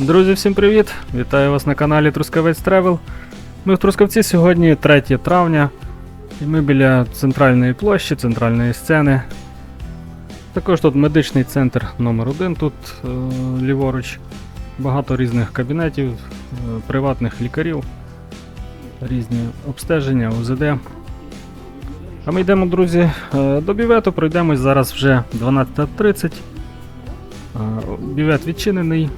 Друзі, всім привіт! Вітаю вас на каналі Трускавець Тревел. Ми в Трускавці сьогодні 3 травня, і ми біля центральної площі, центральної сцени. Також тут медичний центр номер 1 тут е, ліворуч. Багато різних кабінетів, е, приватних лікарів, різні обстеження, УЗД. А ми йдемо, друзі, е, до бювету, пройдемось зараз вже 12.30. Е, Бювет відчинений.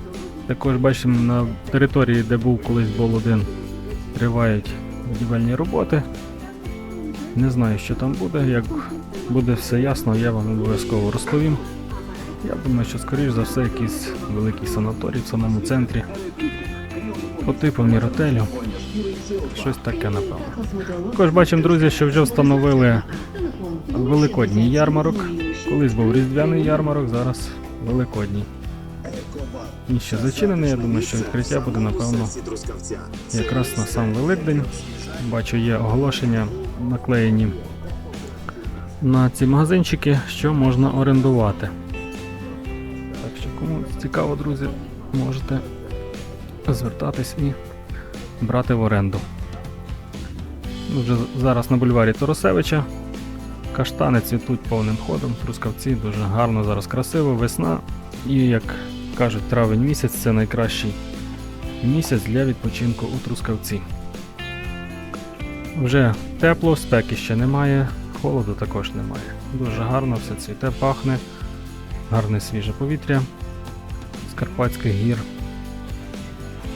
Також бачимо на території, де був колись бол 1, тривають будівельні роботи. Не знаю, що там буде. Як буде все ясно, я вам обов'язково розповім. Я думаю, що скоріш за все якийсь великий санаторій в самому центрі. По типу міротелю. Щось таке, напевно. Також бачимо, друзі, що вже встановили великодній ярмарок. Колись був різдвяний ярмарок, зараз великодній. Він ще зачинений, я думаю, що відкриття буде, напевно, якраз на сам Великдень. Бачу, є оголошення наклеєні на ці магазинчики, що можна орендувати. Так що, кому цікаво, друзі, можете звертатись і брати в оренду. Вже зараз на бульварі Торосевича. Каштани цвітуть повним ходом, трускавці дуже гарно зараз красиво, весна. І як кажуть, травень місяць це найкращий місяць для відпочинку у Трускавці. Вже тепло, спеки ще немає, холоду також немає. Дуже гарно все цвіте, пахне, гарне свіже повітря з Карпатських гір.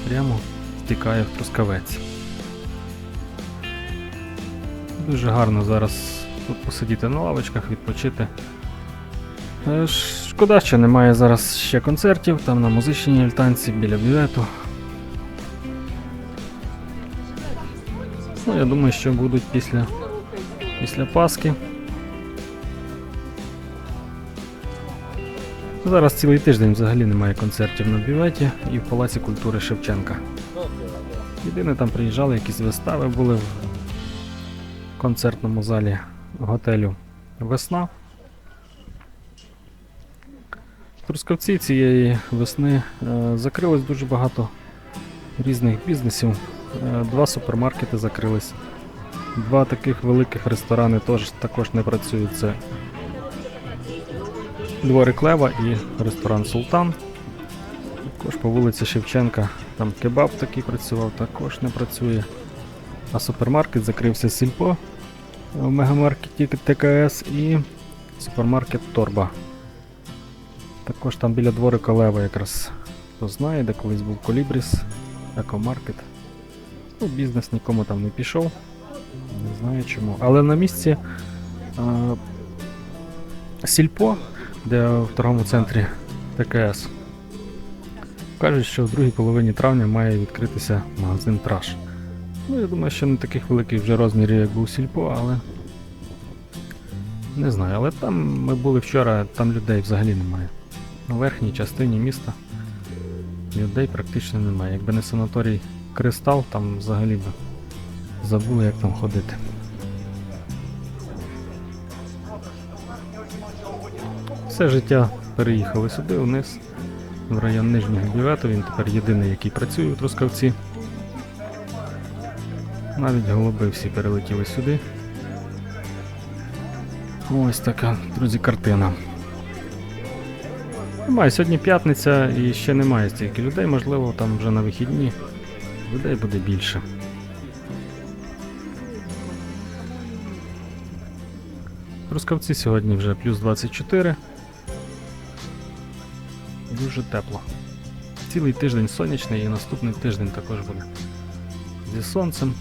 Прямо стікає в Трускавець. Дуже гарно зараз тут посидіти на лавочках, відпочити. Е, Шкода, що немає зараз ще концертів, там на музичній альтанці біля бювету. Ну, я думаю, що будуть після, після Пасхи. Зараз цілий тиждень взагалі немає концертів на бюветі і в Палаці культури Шевченка. Єдине там приїжджали, якісь вистави були в концертному залі готелю Весна. В Трускавці цієї весни е, закрилось дуже багато різних бізнесів. Е, Два супермаркети закрились. Два таких великих ресторани теж також не працюють. Це Дворик Лева і ресторан Султан. Також по вулиці Шевченка там кебаб такий працював, також не працює. А супермаркет закрився Сільпо в мегамаркеті ТКС і супермаркет Торба. Також там біля дворика Лева якраз хто знає, де колись був Колібріс, екомаркет. Ну, бізнес нікому там не пішов. Не знаю чому. Але на місці а, Сільпо, де в торговому центрі ТКС. Кажуть, що в другій половині травня має відкритися магазин Траш. Ну, я думаю, що не таких великих вже розмірів, як був Сільпо, але. Не знаю, але там ми були вчора, там людей взагалі немає. На верхній частині міста людей практично немає. Якби не санаторій Кристал, там взагалі б забули, як там ходити. Все життя переїхали сюди, вниз, в район Нижнього Бювету. Він тепер єдиний, який працює у Трускавці. Навіть голуби всі перелетіли сюди. Ось така, друзі, картина. Немає, сьогодні п'ятниця і ще немає стільки людей, можливо, там вже на вихідні людей буде більше. В Трускавці сьогодні вже плюс 24. Дуже тепло. Цілий тиждень сонячний і наступний тиждень також буде зі сонцем.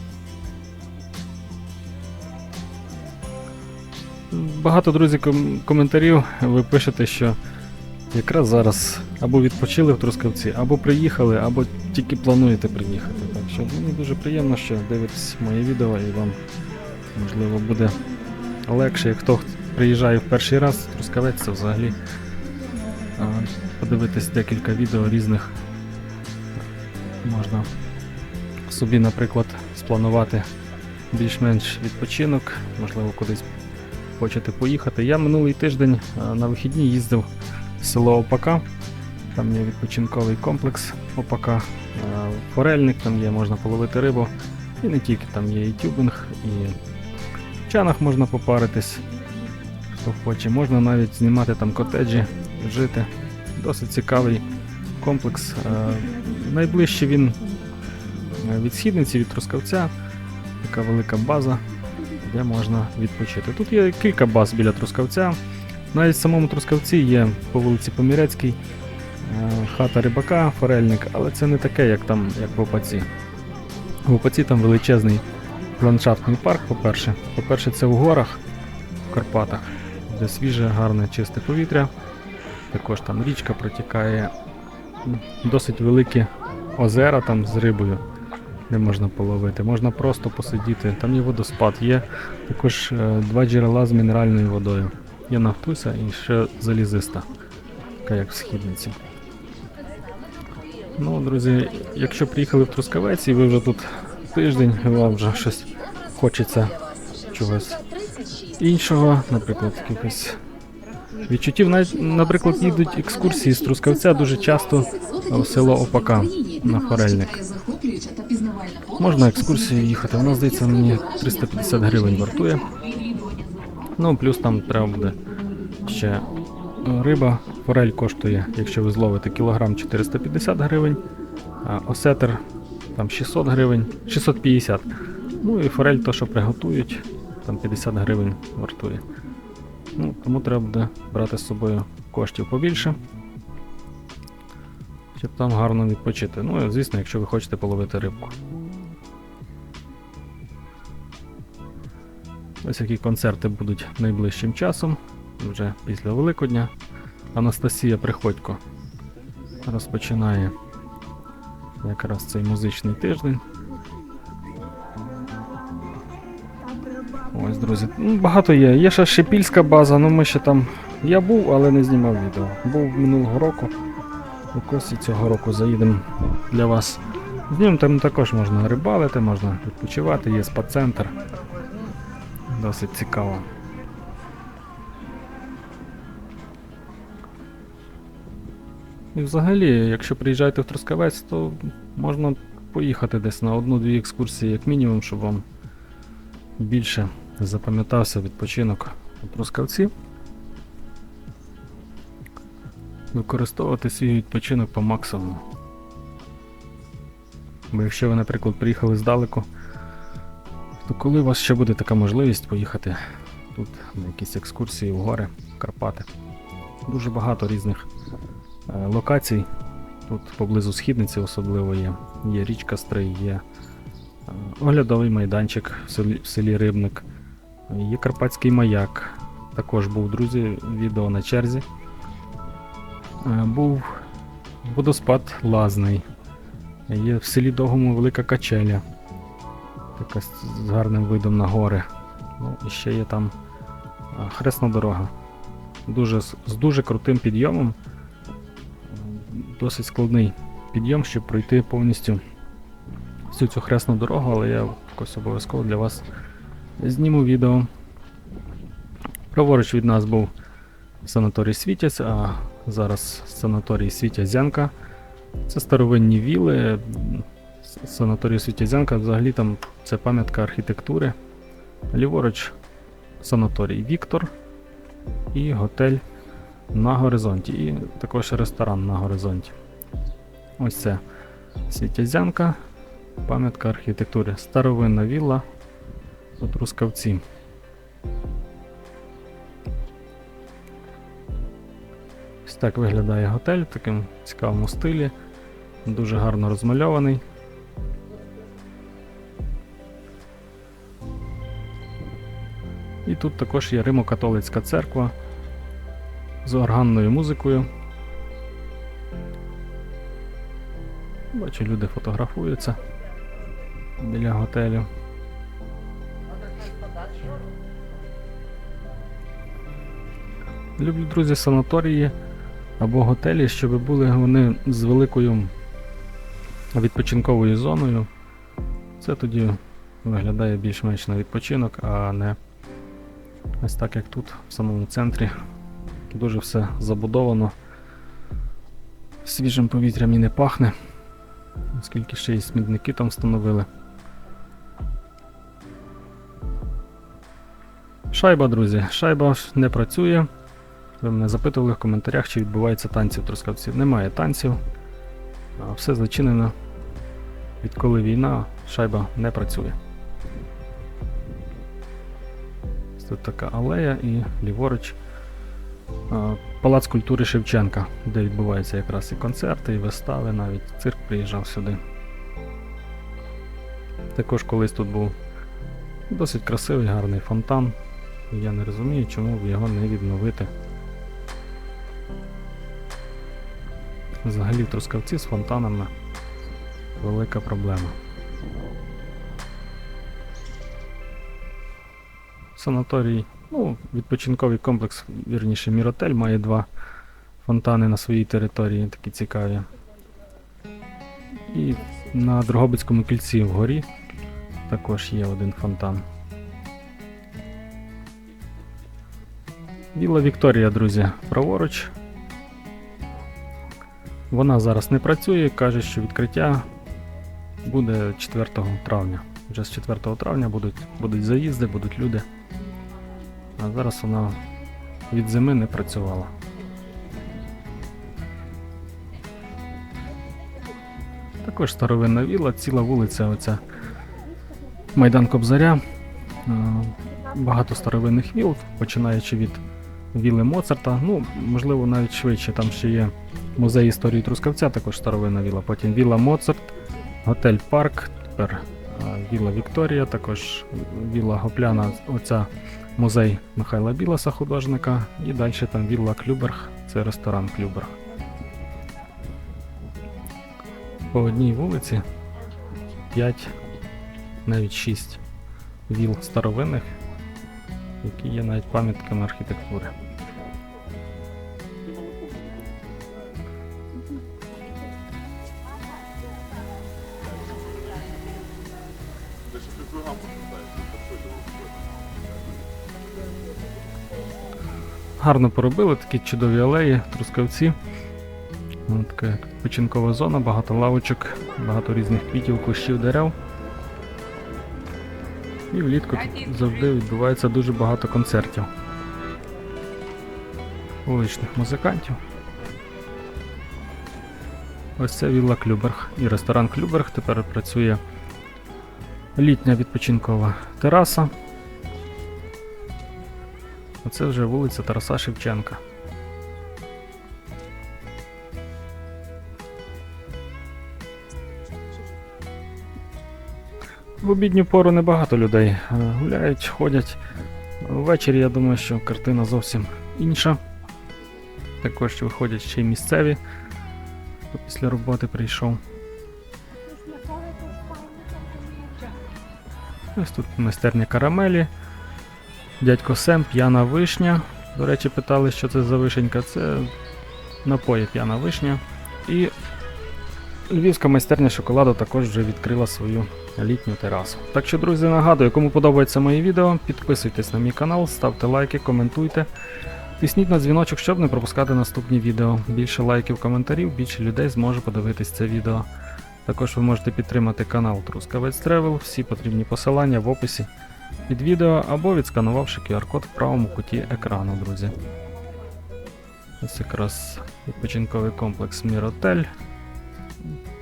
Багато друзі коментарів ви пишете, що якраз зараз або відпочили в Трускавці, або приїхали, або тільки плануєте приїхати. Так що мені дуже приємно, що дивитесь моє відео і вам можливо буде легше, як хто приїжджає в перший раз Трускавець, це взагалі подивитись декілька відео різних. Можна собі, наприклад, спланувати більш-менш відпочинок, можливо, кудись хочете поїхати. Я минулий тиждень на вихідні їздив село Опака. Там є відпочинковий комплекс ОПАКа, е, форельник, там є, можна половити рибу. І не тільки, там є і тюбинг, і в чанах можна попаритись, хто хоче. Можна навіть знімати там котеджі, жити. Досить цікавий комплекс. Е, Найближче він е, від східниці, від Трускавця. Така велика база, де можна відпочити. Тут є кілька баз біля Трускавця. Навіть в самому Трускавці є по вулиці Помірецькій е, хата рибака, форельник, але це не таке, як там, як в Опаці. В Опаці там величезний ландшафтний парк, по-перше. По-перше, це в горах в Карпатах, де свіже, гарне, чисте повітря. Також там річка протікає, досить великі озера там з рибою, де можна половити. Можна просто посидіти. Там є водоспад, є також е, два джерела з мінеральною водою. Є Нафтуся і ще залізиста, така як в східниці. Ну, друзі, якщо приїхали в Трускавець і ви вже тут тиждень, вам вже щось хочеться чогось іншого, наприклад, якихось відчуттів. Наприклад, їдуть екскурсії з Трускавця дуже часто в село Опака на Форельник. Можна екскурсію їхати. Вона здається мені 350 гривень вартує. Ну, плюс там треба буде ще е, риба. Форель коштує, якщо ви зловите кілограм 450 гривень, а осетр там 600 гривень, 650. Ну і форель, то, що приготують, там 50 гривень вартує. Ну, тому треба буде брати з собою коштів побільше. Щоб там гарно відпочити. Ну, звісно, якщо ви хочете половити рибку. Ось які концерти будуть найближчим часом, вже після Великодня. Анастасія Приходько розпочинає якраз цей музичний тиждень. Ось, друзі, ну, багато є. Є ще Шепільська база, ну ми ще там. Я був, але не знімав відео. Був минулого року. Якось і цього року заїдемо для вас. З ним там також можна рибалити, можна відпочивати, є спа-центр. Досить цікаво. І взагалі, якщо приїжджаєте в Трускавець, то можна поїхати десь на одну-дві екскурсії, як мінімум, щоб вам більше запам'ятався відпочинок у Трускавці. Використовувати свій відпочинок по максимуму. Бо якщо ви, наприклад, приїхали здалеку, то коли у вас ще буде така можливість поїхати тут на якісь екскурсії в гори, Карпати? Дуже багато різних е, локацій. Тут поблизу східниці особливо є. Є річка Стрий, є е, оглядовий майданчик в селі, в селі Рибник, є Карпатський маяк. Також був, друзі, відео на черзі. Е, Був водоспад Лазний. Є в селі Довгому велика качеля. Така з гарним видом на гори. Ну, і ще є там хресна дорога. Дуже, з дуже крутим підйомом. Досить складний підйом, щоб пройти повністю всю цю хресну дорогу, але я якось обов'язково для вас зніму відео. Праворуч від нас був санаторій Світязь, а зараз санаторій Світязянка. Це старовинні віли. Санаторій Світязянка взагалі там це пам'ятка архітектури. Ліворуч санаторій Віктор і готель на горизонті. І також ресторан на горизонті. Ось це Світязянка, пам'ятка архітектури. Старовинна вілла у Трускавці. Ось так виглядає готель в такому цікавому стилі. Дуже гарно розмальований. І тут також є Римо-католицька церква з органною музикою. Бачу, люди фотографуються біля готелю. Люблю, друзі, санаторії або готелі, щоб були вони з великою відпочинковою зоною. Це тоді виглядає більш-менш на відпочинок, а не ось так як тут, в самому центрі. Дуже все забудовано. свіжим повітрям і не пахне. Оскільки ще й смітники там встановили. Шайба, друзі. Шайба не працює. Ви мене запитували в коментарях, чи відбуваються танці в Трускавці. Немає танців. Все зачинено. Відколи війна, шайба не працює. Тут така алея і ліворуч Палац культури Шевченка, де відбуваються якраз і концерти, і вистави, навіть цирк приїжджав сюди. Також колись тут був досить красивий, гарний фонтан. Я не розумію, чому б його не відновити. Взагалі Трускавці з фонтанами велика проблема. Санаторій, ну, відпочинковий комплекс, вірніше, Міротель має два фонтани на своїй території, такі цікаві. І на Дрогобицькому кільці вгорі також є один фонтан. Вілла Вікторія, друзі, праворуч. Вона зараз не працює, каже, що відкриття буде 4 травня. Вже з 4 травня будуть, будуть заїзди, будуть люди. А зараз вона від зими не працювала. Також старовинна віла, ціла вулиця, оця Майдан Кобзаря. Багато старовинних віл, починаючи від віли Моцарта. Ну, можливо, навіть швидше. Там ще є музей історії Трускавця, також старовинна віла. Потім віла Моцарт, готель Парк, тепер віла Вікторія, також віла Гопляна, оця музей Михайла Білоса, художника, і далі там вілла Клюберг, це ресторан Клюберг. По одній вулиці 5, навіть 6 віл старовинних, які є навіть пам'ятками архітектури. Гарно поробили такі чудові алеї, трускавці. Така відпочинкова зона, багато лавочок, багато різних квітів, кущів, дерев. І влітку тут завжди відбувається дуже багато концертів. Вуличних музикантів. Ось це вілла Клюберг. І ресторан Клюберг тепер працює літня відпочинкова тераса. Оце вже вулиця Тараса Шевченка. В обідню пору небагато людей е, гуляють, ходять. Ввечері я думаю, що картина зовсім інша. Також виходять ще й місцеві, хто після роботи прийшов. Ось тут майстерня карамелі. Дядько Сем, п'яна вишня. До речі, питали, що це за вишенька. Це напої п'яна вишня. І Львівська майстерня шоколаду також вже відкрила свою літню терасу. Так що, друзі, нагадую, кому подобається моє відео, підписуйтесь на мій канал, ставте лайки, коментуйте. Тисніть на дзвіночок, щоб не пропускати наступні відео. Більше лайків, коментарів, більше людей зможе подивитись це відео. Також ви можете підтримати канал Трускавець Travel, всі потрібні посилання в описі під відео або відсканувавши QR-код в правому куті екрану, друзі. Ось якраз відпочинковий комплекс Міротель.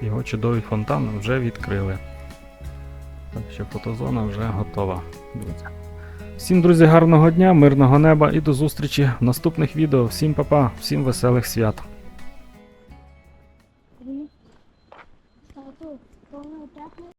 Його чудовий фонтан вже відкрили. Так що фотозона вже готова, друзі. Всім, друзі, гарного дня, мирного неба і до зустрічі в наступних відео. Всім па-па, всім веселих свят!